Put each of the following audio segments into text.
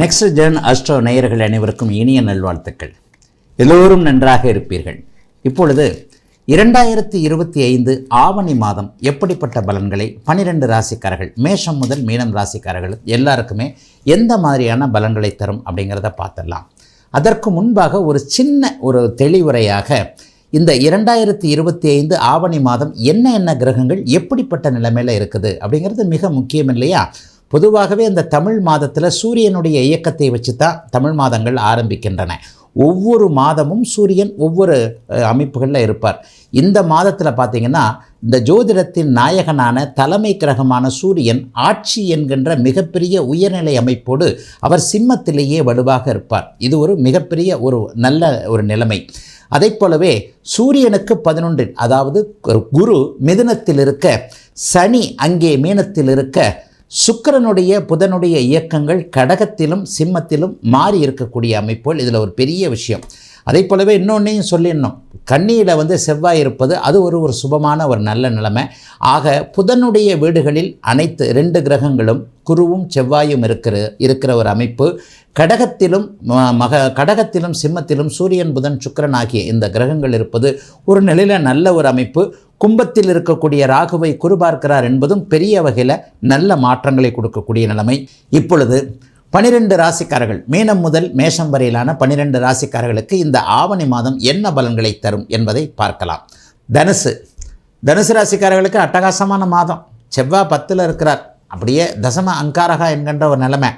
Next gen astro நேயர்கள் அனைவருக்கும் இனிய நல்வாழ்த்துக்கள். எல்லோரும் நன்றாக இருப்பீர்கள். இப்பொழுது இரண்டாயிரத்தி இருபத்தி ஐந்து ஆவணி மாதம் எப்படிப்பட்ட பலன்களை பனிரெண்டு ராசிக்காரர்கள் மேஷம் முதல் மீனம் ராசிக்காரர்கள் எல்லாருக்குமே எந்த மாதிரியான பலன்களை தரும் அப்படிங்கிறத பார்த்துடலாம். அதற்கு முன்பாக ஒரு சின்ன ஒரு தெளிவுரையாக இந்த இரண்டாயிரத்தி இருபத்தி ஐந்து ஆவணி மாதம் என்ன என்ன கிரகங்கள் எப்படிப்பட்ட நிலைமையில் இருக்குது அப்படிங்கிறது மிக முக்கியம் இல்லையா? பொதுவாகவே அந்த தமிழ் மாதத்தில் சூரியனுடைய இயக்கத்தை வச்சு தான் தமிழ் மாதங்கள் ஆரம்பிக்கின்றன. ஒவ்வொரு மாதமும் சூரியன் ஒவ்வொரு அமைப்புகளில் இருப்பார். இந்த மாதத்தில் பார்த்திங்கன்னா இந்த ஜோதிடத்தின் நாயகனான தலைமை கிரகமான சூரியன் ஆட்சி என்கின்ற மிகப்பெரிய உயர்நிலை அமைப்போடு அவர் சிம்மத்திலேயே வலுவாக இருப்பார். இது ஒரு மிகப்பெரிய ஒரு நல்ல ஒரு நிலைமை. அதைப் போலவே சூரியனுக்கு பதினொன்றில் அதாவது குரு மிதுனத்தில் இருக்க சனி அங்கே மீனத்தில் இருக்க சுக்கரனுடைய புதனுடைய இயக்கங்கள் கடகத்திலும் சிம்மத்திலும் மாறி இருக்கக்கூடிய அமைப்புகள் இதில் ஒரு பெரிய விஷயம். அதே போலவே இன்னொன்றையும் சொல்லிடணும். கண்ணியில் வந்து செவ்வாய் இருப்பது அது ஒரு ஒரு சுபமான ஒரு நல்ல நிலைமை. ஆக புதனுடைய வீடுகளில் அனைத்து ரெண்டு கிரகங்களும் குருவும் செவ்வாயும் இருக்கிற இருக்கிற ஒரு அமைப்பு. கடகத்திலும் மக கடகத்திலும் சிம்மத்திலும் சூரியன் புதன் சுக்கரன் ஆகிய இந்த கிரகங்கள் இருப்பது ஒரு நிலையில் நல்ல ஒரு அமைப்பு. கும்பத்தில் இருக்கக்கூடிய ராகுவை குறிபார்க்கிறார் என்பதும் பெரிய வகையில் நல்ல மாற்றங்களை கொடுக்கக்கூடிய நிலைமை. இப்பொழுது பனிரெண்டு ராசிக்காரர்கள் மீனம் முதல் மேஷம் வரையிலான பனிரெண்டு ராசிக்காரர்களுக்கு இந்த ஆவணி மாதம் என்ன பலன்களை தரும் என்பதை பார்க்கலாம். தனுசு. தனுசு ராசிக்காரர்களுக்கு அட்டகாசமான மாதம். செவ்வாய் பத்தில் இருக்கிறார். அப்படியே தசம அங்காரகா என்கின்ற ஒரு நிலைமை.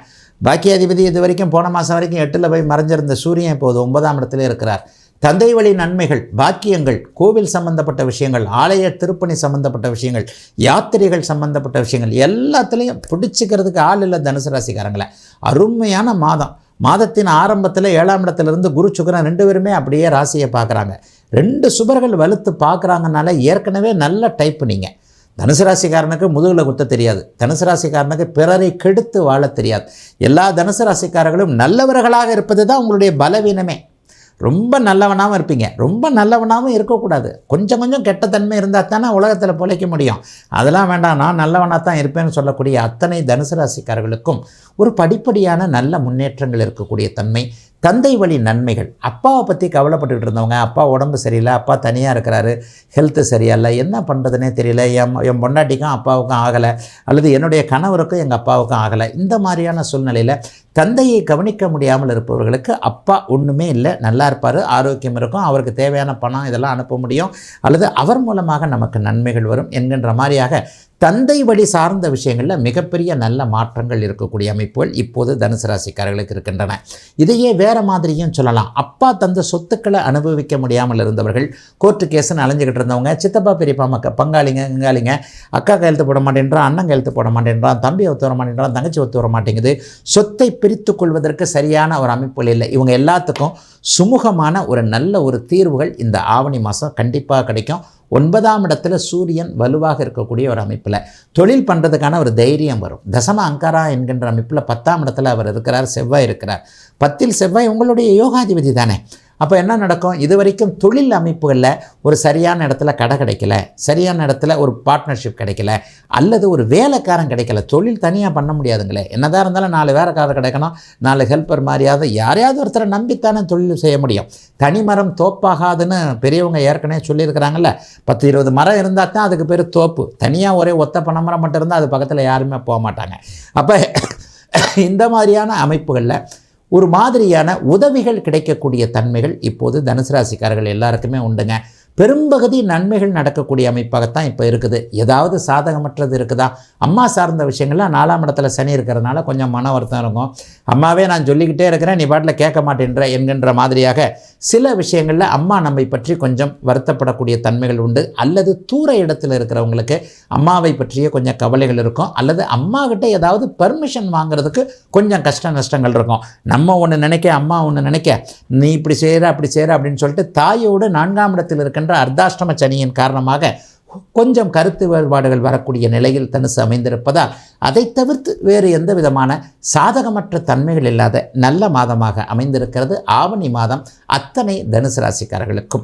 பாக்கியாதிபதி இது வரைக்கும் போன மாதம் வரைக்கும் எட்டில் போய் மறைஞ்சிருந்த சூரியன் இப்போது ஒன்பதாம் இடத்துல இருக்கிறார். தந்தை வழி நன்மைகள் பாக்கியங்கள் கோவில் சம்பந்தப்பட்ட விஷயங்கள் ஆலய திருப்பணி சம்பந்தப்பட்ட விஷயங்கள் யாத்திரைகள் சம்பந்தப்பட்ட விஷயங்கள் எல்லாத்துலேயும் பிடிச்சிக்கிறதுக்கு ஆள் இல்லை தனுசு ராசிக்காரங்களை. அருமையான மாதம். மாதத்தின் ஆரம்பத்தில் ஏழாம் இடத்துலேருந்து குரு சுக்கரன் ரெண்டு பேருமே அப்படியே ராசியை பார்க்குறாங்க. ரெண்டு சுபர்கள் வலுத்து பார்க்குறாங்கனால ஏற்கனவே நல்ல டைப் நீங்கள் தனுசு ராசிக்காரனுக்கு முதுகில் குத்த தெரியாது. தனுசு ராசிக்காரனுக்கு பிறரை கெடுத்து வாழ தெரியாது. எல்லா தனுசு ராசிக்காரர்களும் நல்லவர்களாக இருப்பது தான் உங்களுடைய பலவீனமே. ரொம்ப நல்லவனாகவும் இருப்பீங்க. ரொம்ப நல்லவனாகவும் இருக்கக்கூடாது. கொஞ்சம் கொஞ்சம் கெட்ட தன்மை இருந்தால் தானே உலகத்தில் பிழைக்க முடியும். அதெல்லாம் வேண்டாம். நான் நல்லவனாக தான் இருப்பேன்னு சொல்லக்கூடிய அத்தனை தனுசு ராசிக்காரர்களுக்கும் ஒரு படிப்படியான நல்ல முன்னேற்றங்கள் இருக்கக்கூடிய தன்மை தந்தை வழி நன்மைகள். அப்பாவை பற்றி கவலைப்பட்டுக்கிட்டு இருந்தவங்க அப்பா உடம்பு சரியில்லை அப்பா தனியாக இருக்கிறாரு ஹெல்த்து சரியில்லை என்ன பண்ணுறதுனே தெரியல என் என் பொண்டாட்டிக்கும் அப்பாவுக்கும் ஆகலை அல்லது என்னுடைய கணவருக்கும் எங்கள் அப்பாவுக்கும் ஆகலை. இந்த மாதிரியான சூழ்நிலையில் தந்தையை கவனிக்க முடியாமல் இருப்பவர்களுக்கு அப்பா ஒன்றுமே இல்லை நல்லா இருப்பார் ஆரோக்கியம் இருக்கும் அவருக்கு தேவையான பணம் இதெல்லாம் அனுப்ப முடியும் அல்லது அவர் மூலமாக நமக்கு நன்மைகள் வரும் என்கின்ற மாதிரியாக தந்தை வழி சார்ந்த விஷயங்களில் மிகப்பெரிய நல்ல மாற்றங்கள் இருக்கக்கூடிய அமைப்புகள் இப்போது தனுசு ராசிக்காரர்களுக்கு இருக்கின்றன. இதையே வேறு மாதிரியும் சொல்லலாம். அப்பா தந்த சொத்துக்களை அனுபவிக்க முடியாமல் இருந்தவர்கள் கோர்ட்டு கேஸ்னு அலைஞ்சிக்கிட்டு இருந்தவங்க சித்தப்பா பெரியப்பா மக்க பங்காளிங்க இங்காளிங்க அக்கா கையெழுத்து போட மாட்டேன்றான் அண்ணன் கையெழுத்து போட மாட்டேன்றான் தம்பி ஒத்து வர மாட்டேன்றான் தங்கச்சி ஒத்து வர மாட்டேங்குது. சொத்தை பிரித்து கொள்வதற்கு சரியான ஒரு அமைப்புகள் இல்லை. இவங்க எல்லாத்துக்கும் சுமூகமான ஒரு நல்ல ஒரு தீர்வுகள் இந்த ஆவணி மாதம் கண்டிப்பாக கிடைக்கும். ஒன்பதாம் இடத்துல சூரியன் வலுவாக இருக்கக்கூடிய ஒரு அமைப்பில். தொழில் பண்ணுறதுக்கான ஒரு தைரியம் வரும். தசம அங்காரா என்கின்ற அமைப்பில் பத்தாம் இடத்துல அவர் இருக்கிறார் செவ்வாய் இருக்கிறார். பத்தில் செவ்வாய் உங்களுடைய யோகாதிபதி தானே. அப்போ என்ன நடக்கும்? இது வரைக்கும் தொழில் அமைப்புகளில் ஒரு சரியான இடத்துல கடை கிடைக்கல சரியான இடத்துல ஒரு பார்ட்னர்ஷிப் கிடைக்கல அல்லது ஒரு வேலைக்காரன் கிடைக்கல தொழில் தனியாக பண்ண முடியாதுங்களே. என்னதான் இருந்தாலும் நாலு வேலைக்காரர் கிடைக்கணும் நாலு ஹெல்ப்பர் மாதிரியாவது யாரையாவது ஒருத்தரை நம்பித்தானே தொழில் செய்ய முடியும். தனிமரம் தோப்பாகாதுன்னு பெரியவங்க ஏற்கனவே சொல்லியிருக்கிறாங்கல்ல பத்து இருபது மரம் இருந்தால் தான் அதுக்கு பேர் தோப்பு. தனியாக ஒரே ஒத்த பனைமரம் மட்டும் இருந்தால் அது பக்கத்தில் யாருமே போக மாட்டாங்க. அப்போ இந்த மாதிரியான அமைப்புகளில் ஒரு மாதிரியான உதவிகள் கிடைக்கக்கூடிய தன்மைகள் இப்போது தனுசு ராசிக்காரர்கள் எல்லாருக்குமே உண்டுங்க. பெரும்பகுதி நன்மைகள் நடக்கக்கூடிய அமைப்பாகத்தான் இப்போ இருக்குது. ஏதாவது சாதகமற்றது இருக்குதா? அம்மா சார்ந்த விஷயங்கள்லாம் நாலாம் இடத்துல சனி இருக்கிறதுனால கொஞ்சம் மன வருத்தம் இருக்கும். அம்மாவே நான் சொல்லிக்கிட்டே இருக்கிறேன் நீ பாட்டில் கேட்க மாட்டேன்ற என்கின்ற மாதிரியாக சில விஷயங்களில் அம்மா நம்மை பற்றி கொஞ்சம் வருத்தப்படக்கூடிய தன்மைகள் உண்டு. அல்லது தூர இடத்துல இருக்கிறவங்களுக்கு அம்மாவை பற்றிய கொஞ்சம் கவலைகள் இருக்கும். அல்லது அம்மா கிட்ட ஏதாவது பர்மிஷன் வாங்குறதுக்கு கொஞ்சம் கஷ்ட நஷ்டங்கள் இருக்கும். நம்ம ஒன்று நினைக்க அம்மா ஒன்று நினைக்க நீ இப்படி செய்கிற அப்படி செய்கிற அப்படின்னு சொல்லிட்டு தாயோடு நான்காம் இடத்தில் இருக்கின்ற அர்த்தாஷ்டம சனியின் காரணமாக கொஞ்சம் கருத்து வேறுபாடுகள் வரக்கூடிய நிலையில் தனுசு அமைந்திருப்பதால் அதை தவிர்த்து வேறு எந்த விதமான சாதகமற்ற தன்மைகள் இல்லாத நல்ல மாதமாக அமைந்திருக்கிறது. ஆவணி மாதம் அத்தனை தனுசு ராசிக்காரர்களுக்கும்.